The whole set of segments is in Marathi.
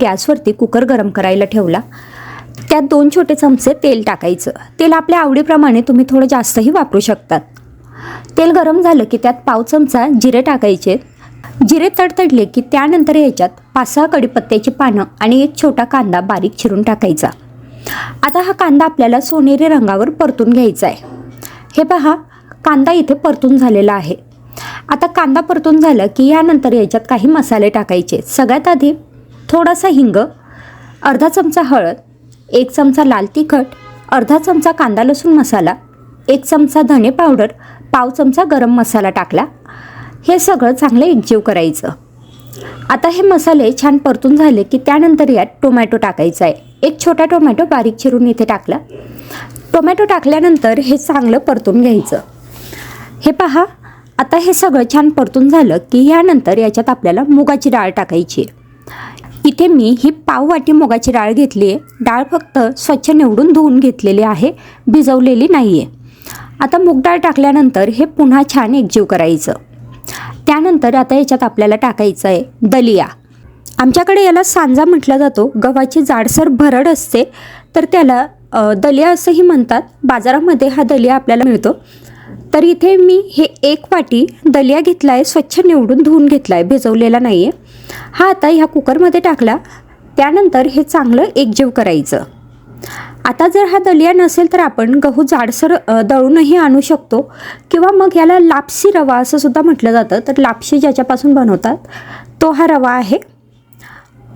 गॅसवरती कुकर गरम करायला ठेवला. त्यात दोन छोटे चमचे तेल टाकायचं. तेल आपल्या आवडीप्रमाणे तुम्ही थोडं जास्तही वापरू शकतात. तेल गरम झालं की त्यात पाव चमचा जिरे टाकायचे. जिरे तडतडले की त्यानंतर याच्यात पाच सहा कडीपत्त्याची पानं आणि एक छोटा कांदा बारीक चिरून टाकायचा. आता हा कांदा आपल्याला सोनेरी रंगावर परतून घ्यायचा आहे. हे पहा कांदा इथे परतून झालेला आहे. आता कांदा परतून झालं की यानंतर याच्यात काही मसाले टाकायचे. सगळ्यात आधी थोडासा हिंग अर्धा चमचा हळद एक चमचा लाल तिखट अर्धा चमचा कांदा लसूण मसाला एक चमचा धणे पावडर पाव चमचा गरम मसाला टाकला. हे सगळं चांगलं एकजीव करायचं. आता हे मसाले छान परतून झाले की त्यानंतर यात टोमॅटो टाकायचा आहे. एक छोटा टोमॅटो बारीक चिरून इथे टाकला. टोमॅटो टाकल्यानंतर हे चांगलं परतून घ्यायचं. हे पहा आता हे सगळं छान परतून झालं की यानंतर याच्यात आपल्याला मुगाची डाळ टाकायची आहे. इथे मी ही पाव वाटी मुगाची डाळ घेतली आहे डाळ फक्त स्वच्छ निवडून धुवून घेतलेली आहे भिजवलेली नाही आहे आता मूग डाळ टाकल्यानंतर हे पुन्हा छान एकजीव करायचं. त्यानंतर आता याच्यात आपल्याला टाकायचं आहे दलिया. आमच्याकडे याला सांजा म्हटला जातो गव्हाची जाडसर भरड असते तर त्याला दलिया असंही म्हणतात. बाजारामध्ये हा दलिया आपल्याला मिळतो. तर इथे मी हे एक वाटी दलिया घेतला आहे स्वच्छ निवडून धुवून घेतला आहे भिजवलेला नाही आहे हा आता ह्या कुकरमध्ये टाकला त्यानंतर हे चांगलं एकजीव करायचं. आता जर हा दलिया नसेल तर आपण गहू जाडसर दळूनही आणू शकतो. किंवा मग याला लापसी रवा असं सुद्धा म्हटलं जातं. तर लापशी ज्याच्यापासून बनवतात तो हा रवा आहे.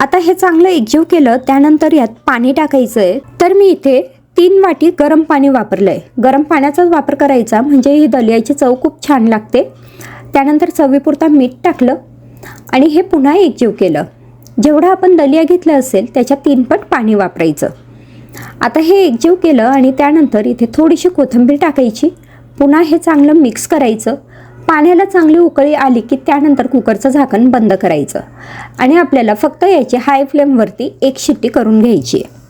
आता हे चांगलं एकजीव केलं त्यानंतर यात पाणी टाकायचं आहे तर मी इथे तीन वाटी गरम पाणी वापरलं आहे गरम पाण्याचाच वापर करायचा म्हणजे ही दलियाची चव खूप छान लागते. त्यानंतर चवीपुरता मीठ टाकलं. आणि हे पुन्हा एकजीव केलं. जेवढं आपण दलिया घेतलं असेल त्याच्या तीनपट पाणी वापरायचं. आता हे एकजीव केलं आणि त्यानंतर इथे थोडीशी कोथिंबीर टाकायची. पुन्हा हे चांगलं मिक्स करायचं. पाण्याला चांगली उकळी आली की त्यानंतर कुकरचं झाकण बंद करायचं. आणि आपल्याला फक्त याची हाय फ्लेमवरती एक शिट्टी करून घ्यायची आहे.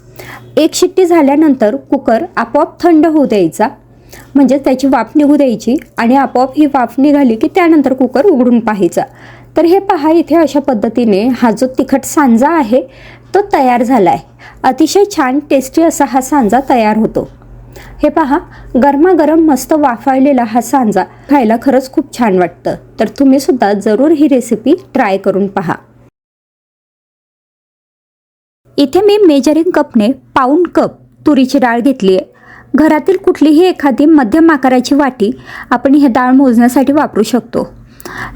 एक शिट्टी झाल्यानंतर कुकर आपोआप थंड होऊ द्यायचा. म्हणजे त्याची वाफ निघू द्यायची आणि आपोआप ही वाफ निघाली की त्यानंतर कुकर उघडून पाहायचा. तर हे पहा इथे अशा पद्धतीने हा जो तिखट सांजा आहे तो तयार झाला आहे अतिशय छान टेस्टी असा हा सांजा तयार होतो. हे पहा गरमागरम मस्त वाफाळलेला हा सांजा खायला खरंच खूप छान वाटतं. तर तुम्ही सुद्धा जरूर ही रेसिपी ट्राय करून पहा. इथे मी मेजरिंग कपने पाऊंड कप तुरीची डाळ घेतली आहे. घरातील कुठलीही एखादी मध्यम आकाराची वाटी आपण हे डाळ मोजण्यासाठी वापरू शकतो.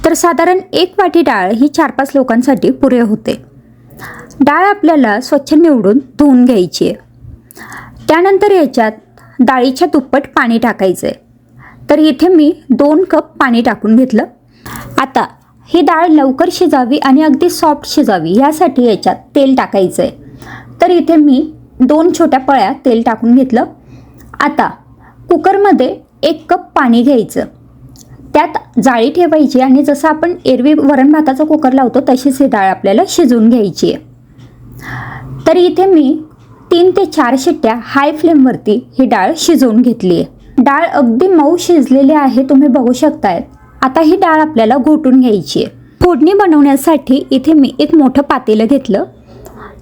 तर साधारण एक वाटी डाळ ही चार पाच लोकांसाठी पुरे होते. डाळ आपल्याला स्वच्छ निवडून धुवून घ्यायची आहे. त्यानंतर याच्यात डाळीच्या दुप्पट पाणी टाकायचं आहे तर इथे मी दोन कप पाणी टाकून घेतलं. आता ही डाळ लवकर शिजावी आणि अगदी सॉफ्ट शिजावी यासाठी याच्यात तेल टाकायचं आहे तर इथे मी दोन छोट्या पळ्या तेल टाकून घेतलं. आता कुकरमध्ये एक कप पाणी घ्यायचं. त्यात जाळी ठेवायची आणि जसं आपण एरवी वरण भाताचा कुकर लावतो तशीच ही डाळ आपल्याला शिजवून घ्यायची आहे. तर इथे मी तीन ते चार शिट्ट्या हाय फ्लेमवरती ही डाळ शिजवून घेतली आहे. डाळ अगदी मऊ शिजलेली आहे तुम्ही बघू शकताय. आता ही डाळ आपल्याला घोटून घ्यायची आहे. फोडणी बनवण्यासाठी इथे मी एक मोठं पातेलं घेतलं.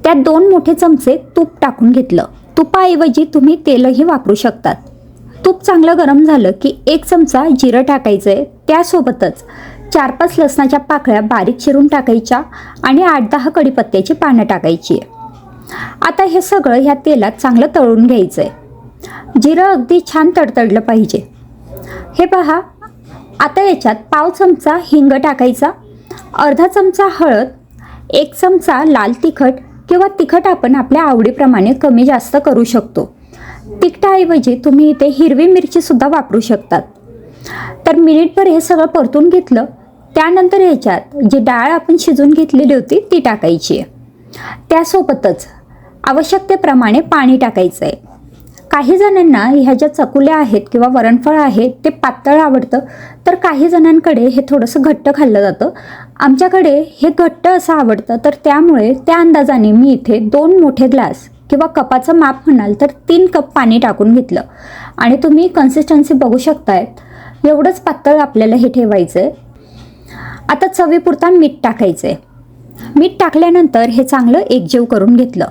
त्यात दोन मोठे चमचे तूप टाकून घेतलं. तुपाऐवजी तुम्ही तेलही वापरू शकतात. तूप चांगलं गरम झालं की एक चमचा जिरं टाकायचं आहे त्यासोबतच चार पाच लसणाच्या पाकळ्या बारीक चिरून टाकायच्या आणि आठ दहा कढीपत्त्याची पानं टाकायची. आहे आता हे सगळं ह्या तेलात चांगलं तळून घ्यायचं आहे जिरं अगदी छान तडतडलं पाहिजे. हे पहा आता याच्यात पाव चमचा हिंग टाकायचा अर्धा चमचा हळद एक चमचा लाल तिखट किंवा तिखट आपण आपल्या आवडीप्रमाणे कमी जास्त करू शकतो. तिखटाऐवजी तुम्ही इथे हिरवी मिरचीसुद्धा वापरू शकतात. तर मिनिटभर हे सगळं परतून घेतलं त्यानंतर ह्याच्यात जी डाळ आपण शिजून घेतलेली होती ती टाकायची आहे. त्यासोबतच आवश्यकतेप्रमाणे पाणी टाकायचं आहे. काही जणांना ह्या ज्या चकुल्या आहेत किंवा वरणफळ आहे ते पातळ आवडतं तर काही जणांकडे हे थोडंसं घट्ट खाल्लं जातं. आमच्याकडे हे घट्ट असं आवडतं तर त्यामुळे त्या अंदाजाने मी इथे दोन मोठे ग्लास किंवा कपाचं माप म्हणाल तर तीन कप पाणी टाकून घेतलं. आणि तुम्ही कन्सिस्टन्सी बघू शकतायत एवढंच पातळ आपल्याला हे ठेवायचं आहे आता चवीपुरता मीठ टाकायचं आहे मीठ टाकल्यानंतर हे चांगलं एकजीव करून घेतलं.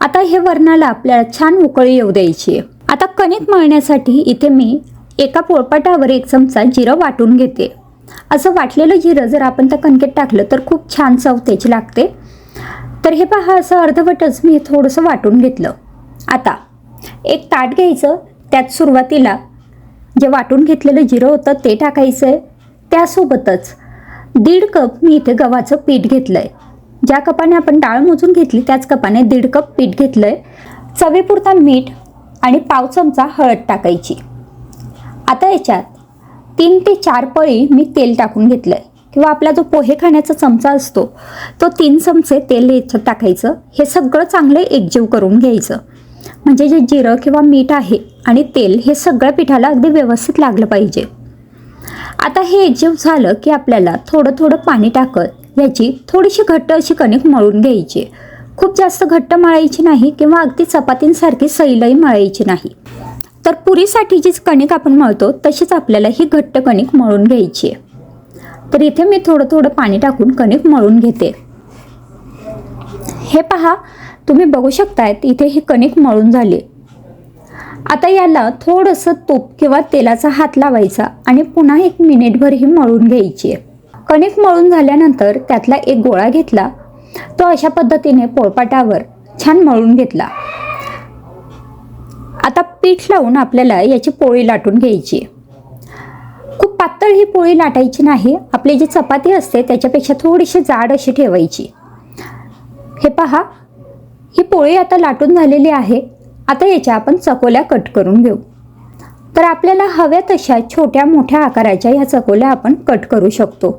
आता हे वरणाला आपल्याला छान उकळी येऊ द्यायची आहे. आता कणिक मळण्यासाठी इथे मी एका पोळपाटावर एक चमचा जिरं वाटून घेते. असं वाटलेलं जिरं जर आपण त्या कणकेत टाकलं तर खूप छान चव त्याची लागते. तर हे पहा असं अर्धवटच मी थोडंसं वाटून घेतलं. आता एक ताट घ्यायचं त्यात सुरुवातीला जे वाटून घेतलेलं जिरं होतं ते टाकायचं आहे त्यासोबतच दीड कप मी इथे गव्हाचं पीठ घेतलं आहे ज्या कपाने आपण डाळ मोजून घेतली त्याच कपाने दीड कप पीठ घेतलं आहे चवीपुरता मीठ आणि पाव चमचा हळद टाकायची. आता याच्यात तीन ते चार पळी मी तेल टाकून घेतलं आहे किंवा आपला जो पोहे खाण्याचा चमचा असतो तो तीन चमचे तेल याच्यात टाकायचं. हे सगळं चांगलं एकजीव करून घ्यायचं. म्हणजे जे जिरं किंवा मीठ आहे आणि तेल हे सगळ्या पिठाला अगदी व्यवस्थित लागलं पाहिजे. आता हे एकजीव झालं की आपल्याला थोडं थोडं पाणी टाकत याची थोडीशी घट्ट अशी कणिक मळून घ्यायची. खूप जास्त घट्ट मळायची नाही किंवा अगदी चपातींसारखी सैलही मळायची नाही. तर पुरीसाठी जी कणिक आपण मळतो तशीच आपल्याला ही घट्ट कणिक मळून घ्यायची आहे. तर इथे मी थोडं थोडं पाणी टाकून कणिक मळून घेते. हे पहा तुम्ही बघू शकतायत इथे ही कणिक मळून झाली. आता याला थोडंसं तूप किंवा तेलाचा हात लावायचा आणि पुन्हा एक मिनिटभर ही मळून घ्यायची कणिक मळून झाल्यानंतर त्यातला एक गोळा घेतला. तो अशा पद्धतीने पोळपाटावर छान मळून घेतला. आता पीठ लावून आपल्याला याची पोळी लाटून घ्यायची खूप पातळ ही पोळी लाटायची नाही. आपली जी चपाती असते त्याच्यापेक्षा थोडीशी जाड अशी ठेवायची. हे पहा ही पोळी आता लाटून झालेली आहे. आता याच्या आपण चकोल्या कट करून घेऊ. तर आपल्याला हव्या तशा छोट्या मोठ्या आकाराच्या ह्या चकोल्या आपण कट करू शकतो.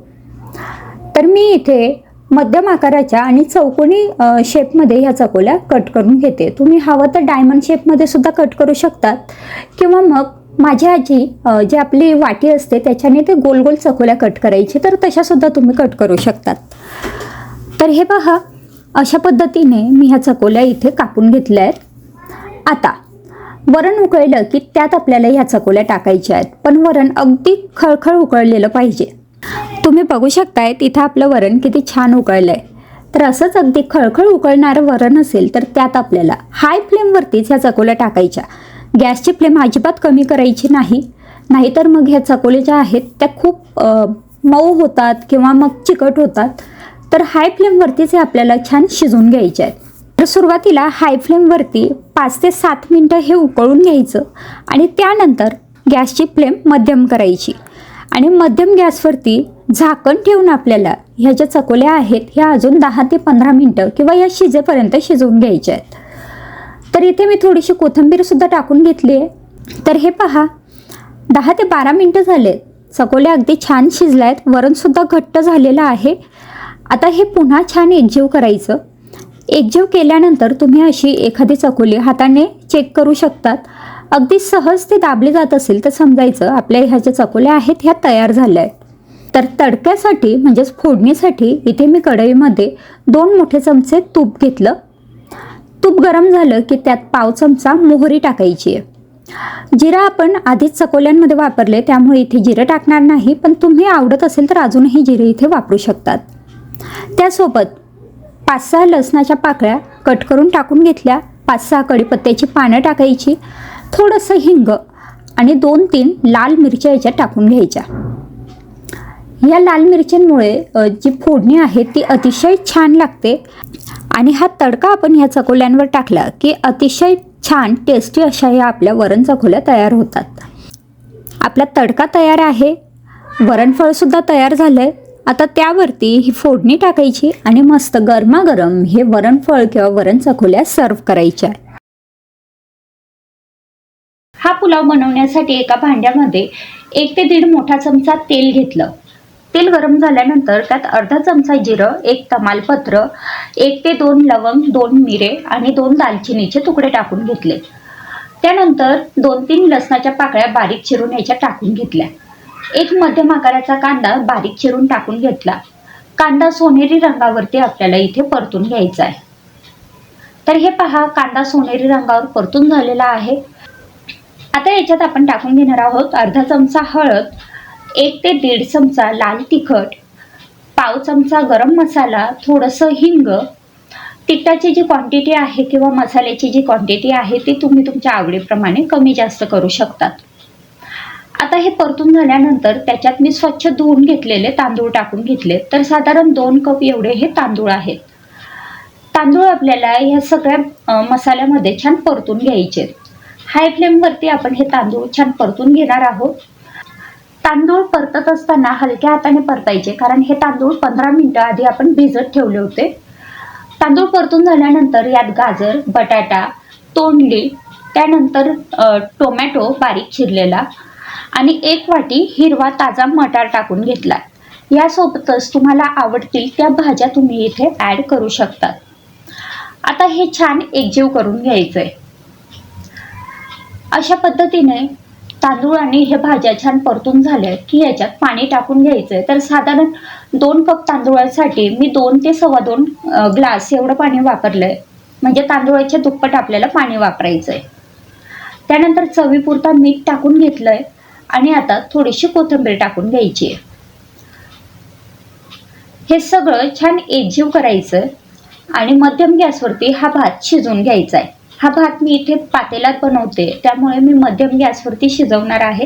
तर मी इथे मध्यम आकाराच्या आणि चौकोनी शेपमध्ये ह्या चकोल्या कट करून घेते. तुम्ही हवं तर डायमंड शेपमध्ये सुद्धा कट करू शकतात. किंवा मग माझी आजी जी आपली वाटी असते त्याच्याने ते गोल गोल चकोल्या कट करायची. तर तशासुद्धा तुम्ही कट करू शकतात. तर हे पहा अशा पद्धतीने मी ह्या चकोल्या इथे कापून घेतल्या आहेत. आता वरण उकळलं की त्यात आपल्याला ह्या चकोल्या टाकायच्या आहेत. पण वरण अगदी खळखळ उकळलेलं पाहिजे. तुम्ही बघू शकताय तिथं आपलं वरण किती छान उकळलं आहे तर असंच अगदी खळखळ उकळणारं वरण असेल तर त्यात आपल्याला हाय फ्लेमवरतीच ह्या चकोल्या टाकायच्या. गॅसची फ्लेम अजिबात कमी करायची नाही. नाहीतर मग ह्या चकोल्या ज्या आहेत त्या खूप मऊ होतात किंवा मग चिकट होतात. तर हाय फ्लेमवरतीच हे आपल्याला छान शिजवून घ्यायचे आहेत. तर सुरुवातीला हाय फ्लेमवरती पाच ते सात मिनटं हे उकळून घ्यायचं आणि त्यानंतर गॅसची फ्लेम मध्यम करायची. आणि मध्यम गॅसवरती झाकण ठेवून आपल्याला ह्या ज्या चकोल्या आहेत ह्या अजून दहा ते पंधरा मिनटं किंवा या शिजेपर्यंत शिजवून घ्यायच्या आहेत. तर इथे मी थोडीशी कोथिंबीरसुद्धा टाकून घेतली आहे. तर हे पहा दहा ते बारा मिनटं झाले. चकोल्या अगदी छान शिजल्या आहेत वरणसुद्धा घट्ट झालेलं आहे. आता हे पुन्हा छान एकजीव करायचं. एकजीव केल्यानंतर तुम्ही अशी एखादी चकोली हाताने चेक करू शकतात. अगदी सहज ते दाबले जात असेल तर समजायचं आपल्या ह्या ज्या चकोल्या आहेत ह्या तयार झाल्या आहेत तर तडक्यासाठी म्हणजेच फोडणीसाठी इथे मी कढईमध्ये दोन मोठे चमचे तूप घेतलं. तूप गरम झालं की त्यात पाव चमचा मोहरी टाकायची. आहे जिरा आपण आधीच चकोल्यांमध्ये वापरले त्यामुळे इथे जिरं टाकणार नाही पण तुम्ही आवडत असेल तर अजूनही जिरे इथे वापरू शकतात. त्यासोबत पाच सहा लसणाच्या पाकळ्या कट करून टाकून घेतल्या. पाच सहा कढीपत्त्याची पानं टाकायची थोडंसं हिंग आणि दोन तीन लाल मिरच्या याच्यात टाकून घ्यायच्या. या लाल मिरच्यांमुळे जी फोडणी आहे ती अतिशय छान लागते. आणि हा तडका आपण ह्या चकोल्यांवर टाकला की अतिशय छान टेस्टी अशा ह्या आपल्या वरण चकोल्या तयार होतात. आपला तडका तयार आहे वरणफळसुद्धा तयार झालं आहे आता त्यावरती ही फोडणी टाकायची आणि मस्त गरमागरम हे वरणफळ किंवा वरण चकोल्या सर्व करायच्या. हा पुलाव बनवण्यासाठी एका भांड्यामध्ये एक ते दीड मोठा चमचा तेल घेतलं. तेल गरम झाल्यानंतर त्यात अर्धा चमचा जिरं एक तमालपत्र एक ते दोन लवंग दोन मिरे आणि दोन दालचिनीचे तुकडे टाकून घेतले. त्यानंतर दोन तीन लसणाच्या पाकळ्या बारीक चिरून याच्या टाकून घेतल्या. एक मध्यम आकाराचा कांदा बारीक चिरून टाकून घेतला. कांदा सोनेरी रंगावरती आपल्याला इथे परतून घ्यायचा आहे. तर हे पहा कांदा सोनेरी रंगावर परतून झालेला आहे. आता याच्यात आपण टाकून घेणार आहोत अर्धा चमचा हळद एक ते दीड चमचा लाल तिखट पाव चमचा गरम मसाला थोडंसं हिंग. तिखटाची जी क्वांटिटी आहे किंवा मसाल्याची जी क्वांटिटी आहे ती तुम्ही तुमच्या आवडीप्रमाणे कमी जास्त करू शकतात. आता हे परतून झाल्यानंतर त्याच्यात मी स्वच्छ धुवून घेतलेले तांदूळ टाकून घेतले. तर साधारण दोन कप एवढे हे तांदूळ आहेत. तांदूळ आपल्याला ह्या सगळ्या मसाल्यामध्ये छान परतून घ्यायचे हाय फ्लेमवरती आपण हे तांदूळ छान परतून घेणार आहोत. तांदूळ परतत असताना हलक्या हाताने परतायचे. कारण हे तांदूळ पंधरा मिनिटं आधी आपण भिजत ठेवले होते. तांदूळ परतून झाल्यानंतर यात गाजर बटाटा तोंडली त्यानंतर टोमॅटो बारीक चिरलेला आणि एक वाटी हिरवा ताजा मटार टाकून घेतला. यासोबतच तुम्हाला आवडतील त्या भाज्या तुम्ही इथे ॲड करू शकतात आता हे छान एकजीव करून घ्यायचं आहे अशा पद्धतीने तांदूळ आणि हे भाज्या छान परतून झाल्या की याच्यात पाणी टाकून घ्यायचं आहे तर साधारण दोन कप तांदूळासाठी मी दोन ते सव्वा दोन ग्लास एवढं पाणी वापरलं आहे म्हणजे तांदूळाच्या दुप्पट आपल्याला पाणी वापरायचं आहे त्यानंतर चवीपुरता मीठ टाकून घेतलं आहे आणि आता थोडीशी कोथिंबीर टाकून घ्यायची आहे. हे सगळं छान एकजीव करायचं आणि मध्यम गॅसवरती हा भात शिजवून घ्यायचा आहे हा भात मी इथे पातेलात बनवते. त्यामुळे मी मध्यम गॅसवरती शिजवणार आहे.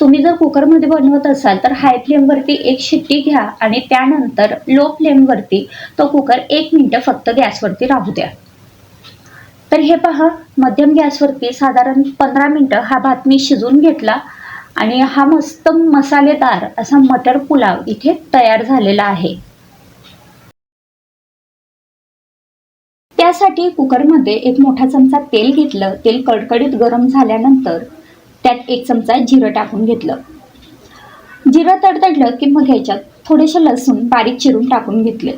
तुम्ही जर कुकरमध्ये बनवत असाल तर हाय फ्लेमवरती एक शिट्टी घ्या आणि त्यानंतर लो फ्लेमवरती तो कुकर एक मिनटं फक्त गॅसवरती राहू द्या. तर हे पहा मध्यम गॅसवरती साधारण पंधरा मिनटं हा भात मी शिजवून घेतला आणि हा मस्त मसालेदार असा मटर पुलाव इथे तयार झालेला आहे. त्यासाठी कुकरमध्ये एक मोठा चमचा तेल घेतलं. तेल कडकडीत गरम झाल्यानंतर त्यात एक चमचा जिरं टाकून घेतलं. जिरं तडतडलं की मग ह्याच्यात थोडेसे लसूण बारीक चिरून टाकून घेतले.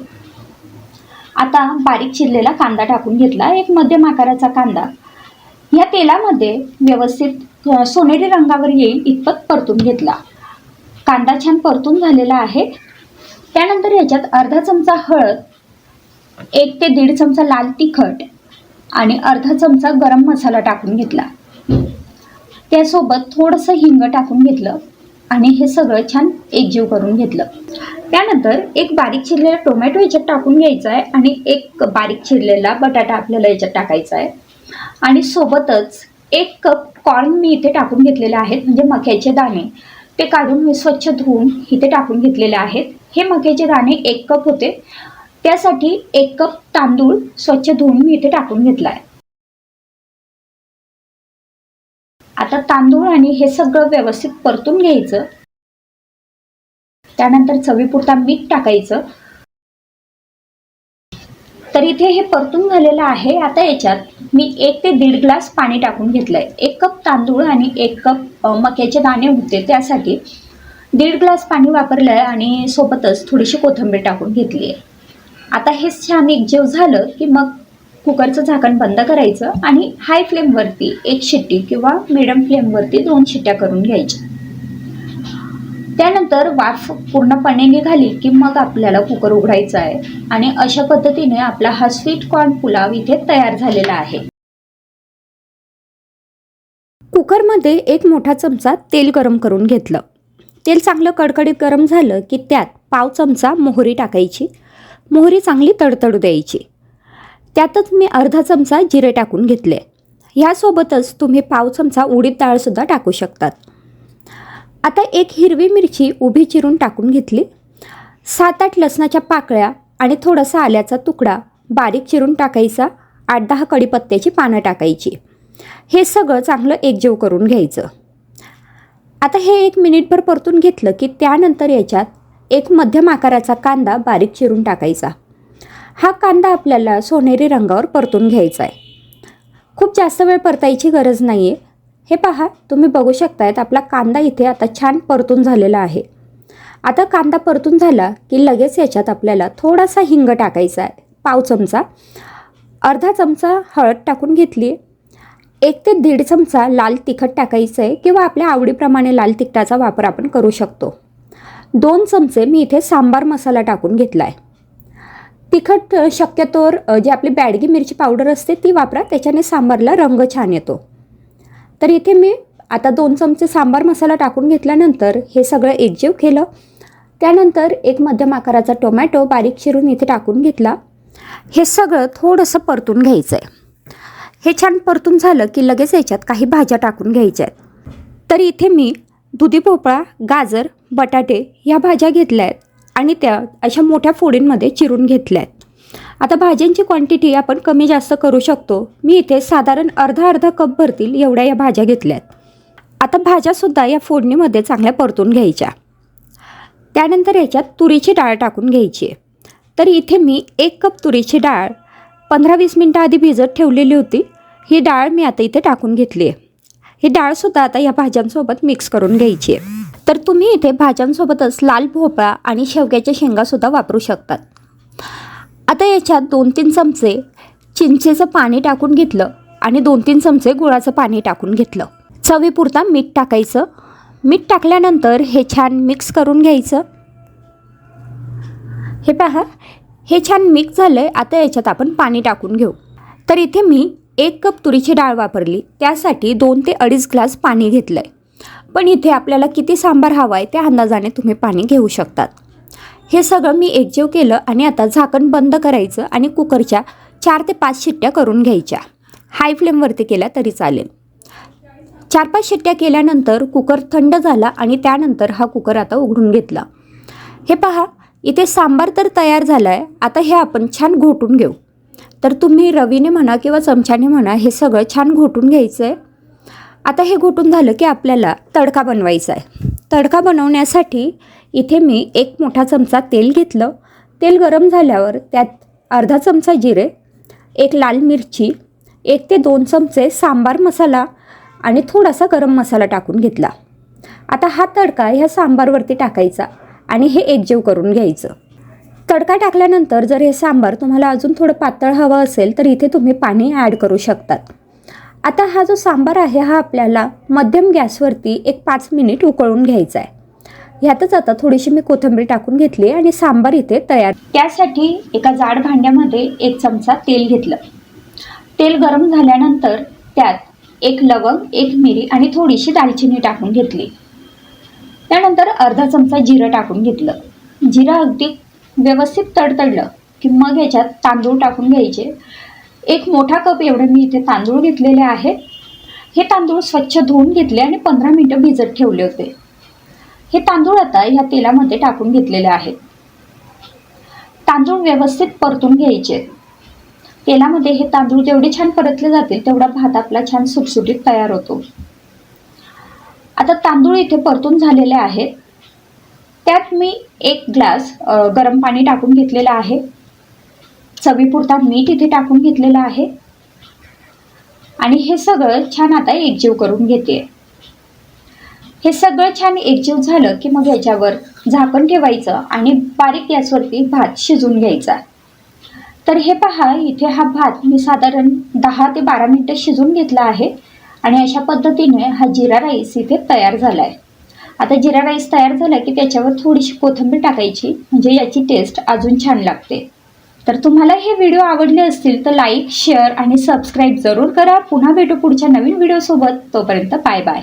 आता बारीक चिरलेला कांदा टाकून घेतला. एक मध्यम आकाराचा कांदा. या तेलामध्ये व्यवस्थित सोनेरी रंगावर येईल इतपत परतून घेतला. कांदा छान परतून झालेला आहे. त्यानंतर याच्यात अर्धा चमचा हळद एक ते दीड चमचा लाल तिखट आणि अर्धा चमचा गरम मसाला टाकून घेतला. त्यासोबत थोडंसं हिंग टाकून घेतलं आणि हे सगळं छान एकजीव करून घेतलं. त्यानंतर एक बारीक चिरलेला टोमॅटो याच्यात टाकून घ्यायचा आहे आणि एक बारीक चिरलेला बटाटा आपल्याला याच्यात टाकायचा आहे आणि सोबतच एक कप कॉर्न मी इथे टाकून घेतलेले आहेत म्हणजे मक्याचे दाणे. ते काढून मी स्वच्छ धुवून इथे टाकून घेतलेले आहेत. हे मक्याचे दाणे एक कप होते. त्यासाठी एक कप तांदूळ स्वच्छ धुवून मी इथे टाकून घेतला आहे आता तांदूळ आणि हे सगळं व्यवस्थित परतून घ्यायचं. त्यानंतर चवीपुरता मीठ टाकायचं. तर इथे हे परतून झालेलं आहे. आता याच्यात मी एक ते दीड ग्लास पाणी टाकून घेतलंय. एक कप तांदूळ आणि एक कप मक्याचे दाणे होते त्यासाठी दीड ग्लास पाणी वापरलं आहे आणि सोबतच थोडीशी कोथिंबीर टाकून घेतली आहे आता हे छान एकजीव झालं की मग कुकरचं झाकण बंद करायचं आणि हाय फ्लेमवरती एक शिट्टी किंवा मिडियम फ्लेमवरती दोन शिट्ट्या करून घ्यायच्या. त्यानंतर वाफ पूर्णपणे निघाली की मग आपल्याला कुकर उघडायचा आहे आणि अशा पद्धतीने आपला हा स्वीट कॉर्न पुलाव इथे तयार झालेला आहे. कुकरमध्ये एक मोठा चमचा तेल गरम करून घेतलं. तेल चांगलं कडकडीत गरम झालं की त्यात पाव चमचा मोहरी टाकायची मोहरी चांगली तडतडू द्यायची. त्यातच मी अर्धा चमचा जिरे टाकून घेतले. ह्यासोबतच तुम्ही पाव चमचा उडीद डाळसुद्धा टाकू शकतात. आता एक हिरवी मिरची उभी चिरून टाकून घेतली. सात आठ लसणाच्या पाकळ्या आणि थोडासा आल्याचा तुकडा बारीक चिरून टाकायचा. आठ दहा कढीपत्त्याची पानं टाकायची. हे सगळं चांगलं एकजीव करून घ्यायचं. आता हे एक मिनिटभर परतून घेतलं की त्यानंतर याच्यात एक मध्यम आकाराचा कांदा बारीक चिरून टाकायचा. हा कांदा आपल्याला सोनेरी रंगावर परतून घ्यायचा आहे. खूप जास्त वेळ परतायची गरज नाही आहे हे पहा तुम्ही बघू शकतायत आपला कांदा इथे आता छान परतून झालेला आहे. आता कांदा परतून झाला की लगेच याच्यात आपल्याला थोडासा हिंग टाकायचा आहे. पाव चमचा. अर्धा चमचा हळद टाकून घेतली एक ते दीड चमचा लाल तिखट टाकायचं आहे किंवा आपल्या आवडीप्रमाणे लाल तिखटाचा वापर आपण करू शकतो. दोन चमचे मी इथे सांबार मसाला टाकून घेतला आहे तिखट शक्यतोवर जी आपली बॅडगी मिरची पावडर असते ती वापरा त्याच्याने सांबारला रंग छान येतो. तर इथे मी आता दोन चमचे सांबार मसाला टाकून घेतल्यानंतर हे सगळं एकजीव केलं. त्यानंतर एक मध्यम आकाराचा टोमॅटो बारीक चिरून इथे टाकून घेतला. हे सगळं थोडंसं परतून घ्यायचं आहे हे छान परतून झालं की लगेच याच्यात काही भाज्या टाकून घ्यायच्या आहेत तर इथे मी दुधी भोपळा गाजर बटाटे ह्या भाज्या घेतल्या आहेत आणि त्या अशा मोठ्या फोडींमध्ये चिरून घेतल्या आहेत आता भाज्यांची क्वांटिटी आपण कमी जास्त करू शकतो. मी इथे साधारण अर्धा अर्धा कप भरतील एवढ्या या भाज्या घेतल्या आहेत आता भाज्यासुद्धा या फोडणीमध्ये चांगल्या परतून घ्यायच्या. त्यानंतर याच्यात तुरीची डाळ टाकून घ्यायची आहे. तर इथे मी एक कप तुरीची डाळ पंधरा वीस मिनटं आधी भिजत ठेवलेली होती. ही डाळ मी आता इथे टाकून घेतली आहे. ही डाळसुद्धा आता या भाज्यांसोबत मिक्स करून घ्यायची आहे. तर तुम्ही इथे भाज्यांसोबतच लाल भोपळा आणि शेवग्याच्या शेंगासुद्धा वापरू शकतात. आता याच्यात दोन तीन चमचे चिंचेचं पाणी टाकून घेतलं आणि दोन तीन चमचे गुळाचं पाणी टाकून घेतलं. चवीपुरता मीठ टाकायचं. मीठ टाकल्यानंतर हे छान मिक्स करून घ्यायचं. हे पहा हे छान मिक्स झालं आहे आता याच्यात आपण पाणी टाकून घेऊ. तर इथे मी एक कप तुरीची डाळ वापरली. त्यासाठी दोन ते अडीच ग्लास पाणी घेतलं आहे पण इथे आपल्याला किती सांबार हवा आहे त्या अंदाजाने तुम्ही पाणी घेऊ शकतात. हे सगळं मी एकजीव केलं आणि आता झाकण बंद करायचं आणि कुकरच्या चार ते पाच शिट्ट्या करून घ्यायच्या. हाय फ्लेमवरती केल्या तरी चालेल. चार पाच शिट्ट्या केल्यानंतर कुकर थंड झाला आणि त्यानंतर हा कुकर आता उघडून घेतला. हे पहा इथे सांबार तर तयार झाला आहे आता हे आपण छान घोटून घेऊ. तर तुम्ही रवीने म्हणा किंवा चमच्याने म्हणा हे सगळं छान घोटून घ्यायचं आहे आता हे घोटून झालं की आपल्याला तडका बनवायचा आहे तडका बनवण्यासाठी इथे मी एक मोठा चमचा तेल घेतलं. तेल गरम झाल्यावर त्यात अर्धा चमचा जिरे एक लाल मिरची एक ते दोन चमचे सांबार मसाला आणि थोडासा गरम मसाला टाकून घेतला. आता हा तडका ह्या सांबारवरती टाकायचा आणि हे एकजीव करून घ्यायचं. तडका टाकल्यानंतर जर हे सांबार तुम्हाला अजून थोडं पातळ हवं असेल तर इथे तुम्ही पाणी ॲड करू शकतात. आता हा जो सांबार आहे हा आपल्याला मध्यम गॅसवरती एक पाच मिनिट उकळून घ्यायचा आहे ह्यातच आता थोडीशी मी कोथिंबीर टाकून घेतली आणि सांबार इथे तयार त्यासाठी एका जाड भांड्यामध्ये एक चमचा तेल घेतलं. तेल गरम झाल्यानंतर त्यात एक लवंग एक मिरी आणि थोडीशी दालचिनी टाकून घेतली. त्यानंतर अर्धा चमचा जिरं टाकून घेतलं. जिरं अगदी व्यवस्थित तडतडलं की मग याच्यात तांदूळ टाकून घ्यायचे. एक मोठा कप एवढे मी इथे तांदूळ घेतलेले आहे. हे तांदूळ स्वच्छ धुवून घेतले आणि पंधरा मिनटं भिजत ठेवले होते. हे तांदूळ आता ह्या तेलामध्ये टाकून घेतलेले आहेत. तांदूळ व्यवस्थित परतून घ्यायचे. तेलामध्ये हे तांदूळ जेवढे छान परतले जातील तेवढा भात आपला छान सुटसुटीत तयार होतो. आता तांदूळ इथे परतून झालेले आहेत. त्यात मी एक ग्लास गरम पाणी टाकून घेतलेलं आहे. चवीपुरता मीठ इथे टाकून घेतलेलं आहे. आणि हे सगळं छान आता एकजीव करून घेते. हे सगळं छान एकजीव झालं की मग याच्यावर झाकण ठेवायचं आणि बारीक गॅसवरती भात शिजून घ्यायचा. तर हे पहा इथे हा भात मी साधारण दहा ते बारा मिनटं शिजून घेतला आहे आणि अशा पद्धतीने हा जिरा राईस इथे तयार झाला आहे आता जिरा राईस तयार झाला की त्याच्यावर थोडीशी कोथिंबीर टाकायची म्हणजे याची टेस्ट अजून छान लागते. तर तुम्हाला हे व्हिडिओ आवडले असतील तर लाईक शेअर आणि सबस्क्राईब जरूर करा. पुन्हा भेटू पुढच्या नवीन व्हिडिओसोबत तोपर्यंत बाय बाय